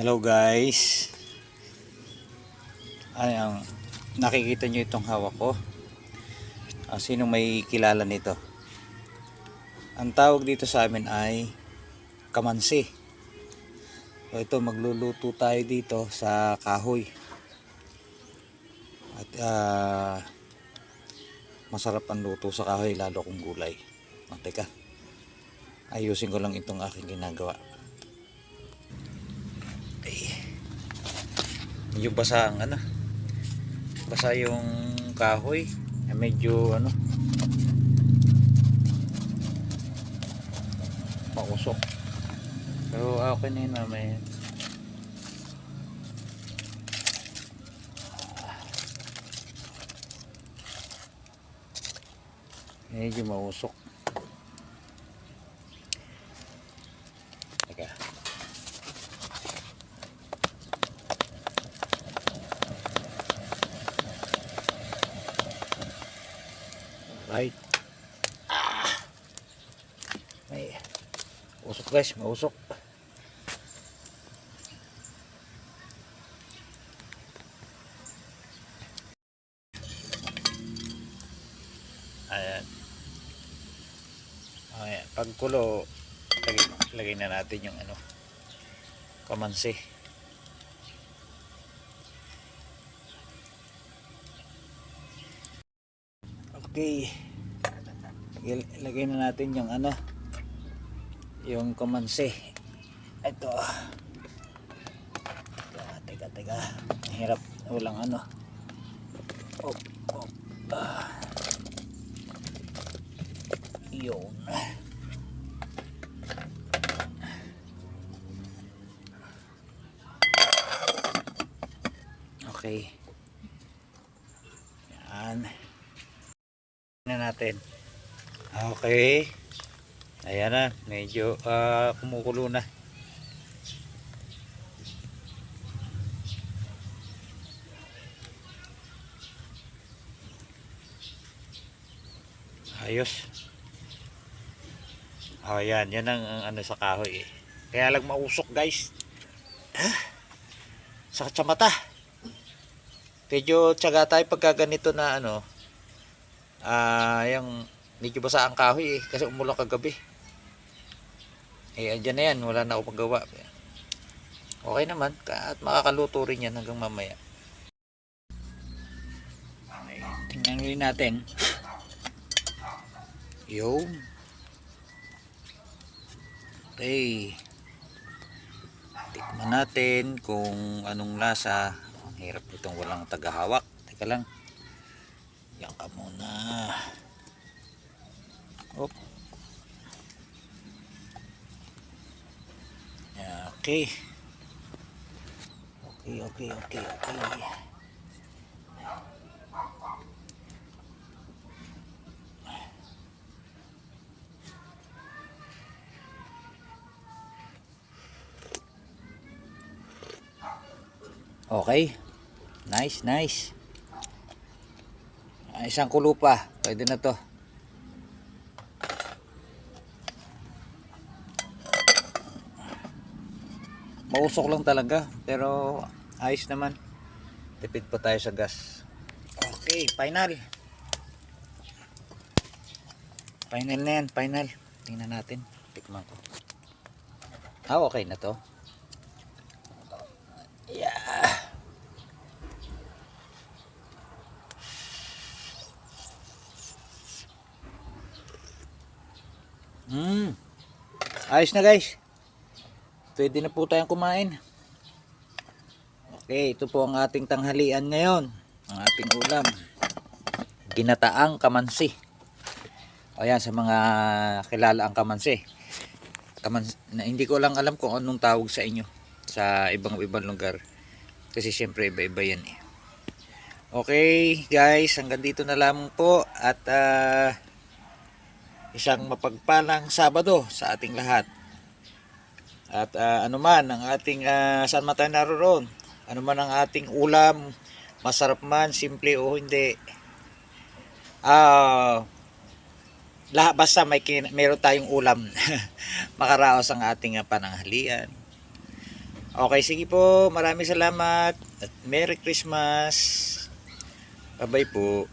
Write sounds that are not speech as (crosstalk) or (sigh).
Hello guys. Ang nakikita nyo itong hawak ko. Ah, sino may kilala nito? Ang tawag dito sa amin ay kamansi. So ito magluluto tayo dito sa kahoy. At ah, masarap ang luto sa kahoy lalo kung gulay. O, teka. Ayusin ko lang itong aking ginagawa. Ay. Medyo basa ang ano. Basa yung kahoy. Medyo ano. Mausok. Pero okay na yun mamaya. Medyo mausok. Teka. Right. Ah. May usok guys, mausok. Ayan. Ayan. Pagkulo, lagay, lagay na natin yung ano, kamansi. Okay. Lagay, lagay na natin yung ano, yung kamansi. Ito. Teka, teka, teka. Ang Hirap. Walang ano. Oh, oh. Ah. Yun. Okay. Yan. Na natin. Okay. Ayan na. Medyo ah, kumukulo na. Ayos. Oh, yan. Yan ang, ang ano sa kahoy eh. Kaya lang mausok guys. Ah, sa mata. Medyo tsaga tayo pagka ganito na ano. Ah, yung medyo basa ang kahoy eh. Kasi umulan kagabi. Eh, andyan na yan. Wala na ako magawa. Okay naman. At makakaluto rin yan hanggang mamaya. Okay, tingnan rin natin. Yun. Okay. Tikman natin kung anong lasa. Ang hirap nitong walang tagahawak. Teka lang. Yan ka muna. Op. Okay. Okay, okay, okay, okay. Okay. Nice, nice. Isang kulo pa. Pwede na to. Mausok lang talaga. Pero ayos naman. Tipid pa tayo sa gas. Okay, final. Final na yan, final. Tingnan natin. Tikman ko. Ah, okay na to. Yeah. Hmm. Ayos na guys. Pwede na po tayong kumain. Okay, ito po ang ating tanghalian ngayon. Ang ating ulam. Ginataang kamansi. O yan, sa mga kilala ang kamansi. Kamansi na, hindi ko lang alam kung anong tawag sa inyo sa ibang ibang lugar. Kasi syempre iba-iba yan eh. Okay guys, hanggang dito na lamang po at ah, isang mapagpalang Sabado sa ating lahat. At ah, ano man ang ating uh, saan man tayo naroon, ano man ang ating ulam, masarap man, simple o hindi. Ah, lahat basta may kin- meron tayong ulam (laughs) makaraos ang ating ah, pananghalian. Okay, sige po. Maraming salamat. At Merry Christmas. Bye-bye po.